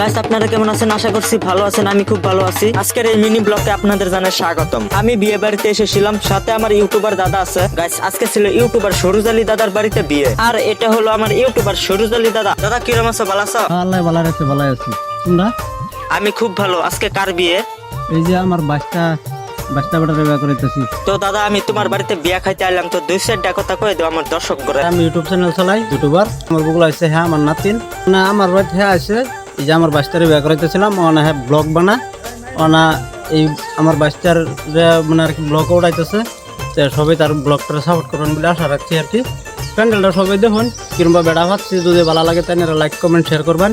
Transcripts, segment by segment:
Guys আপনারা কেমন আছেন? আশা করছি ভালো আছেন আমি খুব ভালো আছি। আজকের এই মিনি ব্লগে আপনাদের জানাই স্বাগতম। আমি বিয়ে বাড়িতে এসেছিলাম সাথে আমার ইউটিউবার দাদা আছে। গাইস আজকে ছিল ইউটিউবার সরুজ আলী দাদার বাড়িতে বিয়ে। আর এটা হলো আমার ইউটিউবার সরুজ আলী দাদা। দাদা কিরম আছো? ভালো আছো? আল্লাহ ভালো আছে ভালো আছি। তোমরা? আমি খুব ভালো। আজকে কার বিয়ে? এই যে আমার বাচ্চা বাচ্চা বেটারে বিয়ে করাইতেছি তো দাদা আমি তোমার বাড়িতে বিয়া খাইতে আইলাম। তো দুই সাইডটা কথা কয়ে দাও আমার দর্শক করে আমি ইউটিউব চ্যানেল চালাই ইউটিউবার আমার বগুলো আছে হ্যাঁ আমার নাতিন। না আমার বাড়িতে হ্যাঁ আছে। এই যে আমার বাচ্চারে বিয়ে করাইতেছিলাম, ওনা হ্যাঁ ব্লগ বানা, ওনা এই আমার বাচ্চার মানে আর কি ব্লগ উঠাইতেছে তো সবাই তার ব্লগটা সাপোর্ট করবেন বলে আশা রাখছি আর কি। প্যান্ডেলটা সবাই দেখুন কিংবা বেড়া ভাবছি, যদি ভালো লাগে তাই লাইক কমেন্ট শেয়ার করবেন।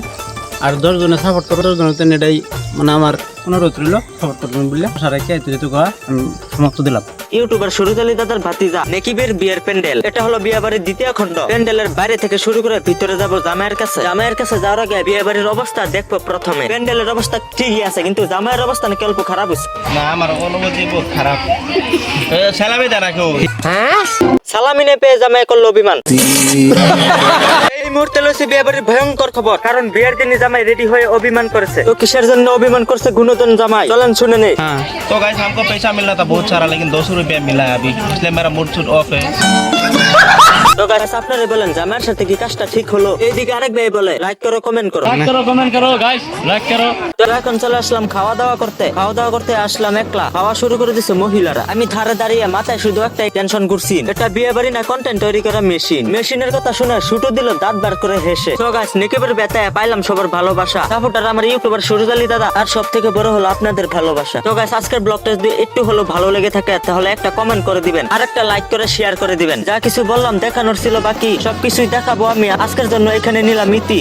আর দশজনে সাপোর্ট করবে, দশজনে তো এটাই মানে আমার অনুরোধ রইল সাপোর্ট করবেন বলে আশা রাখি এত যেটুকু আমি সমাপ্ত দিলাম। ইউটিউবার সরুজ আলী দাদার ভাতিজা নেকিবের বিয়ের প্যান্ডেল। এটা হলো বিয়ে বাড়ির দ্বিতীয় খণ্ড। প্যান্ডেলের বাইরে থেকে শুরু করে ভিতরে যাব জামাইয়ের কাছে। জামাইয়ের কাছে যাওয়ার আগে বিয়ে বাড়ির অবস্থা দেখব প্রথমে। প্যান্ডেলের অবস্থা ঠিকই আছে কিন্তু জামাইয়ের অবস্থা নাকি অল্প খারাপ হচ্ছে না আমার অনুভূতি বহুত খারাপ। সালামি না কেউ? হ্যাঁ? সালামি নে পেয়ে জামাই করল অভিমান। মুহূর্তে লইছে বিয়ে বাড়ির ভয়ঙ্কর খবর কারণ বিয়ের দিনে জামাই রেডি হয়ে অভিমান করেছে তো কিসের জন্য অভিমান করছে গুণজন জামাই চলেন শুনে নেই तो गाइस हमको पैसा मिल रहा था बहुत सारा लेकिन दो सौ रुपया मिला है अभी इसलिए मेरा मूड सूट ऑफ है তো গাইস আপনারা বলেন জামাইয়ের সাথে কি কাজটা ঠিক হলো এইদিকে আরেক ভাই বলে লাইক করো কমেন্ট করো করো কমেন্ট করো গাইস লাইক করো তো এখন চলে আসলাম খাওয়া দাওয়া করতে। খাওয়া দাওয়া করতে আসলাম একলা। খাওয়া শুরু করে দিছে মহিলারা। আমি ধারে দাঁড়িয়ে মাথায় শুধু একটাই টেনশন করছি। এটা বিয়ে বাড়ি না কন্টেন্ট তৈরি করা মেশিন মেশিনের কথা শুনে শুটু দিল, দাঁত বার করে হেসে। তো গাছ নিকেবের বেতায় পাইলাম সবার ভালোবাসা। সাপোর্টার আমার ইউটিউবার সুরজ আলী দাদা। আর সব থেকে বড় হলো আপনাদের ভালোবাসা। তো গাছ আজকের ব্লগটা যদি একটু হলো ভালো লেগে থাকে, তাহলে একটা কমেন্ট করে দিবেন। আর একটা লাইক করে শেয়ার করে দিবেন। যা কিছু বললাম, দেখানোর ছিল বাকি। সবকিছুই দেখাবো আমি। আজকের জন্য এখানে নিলাম ইতি।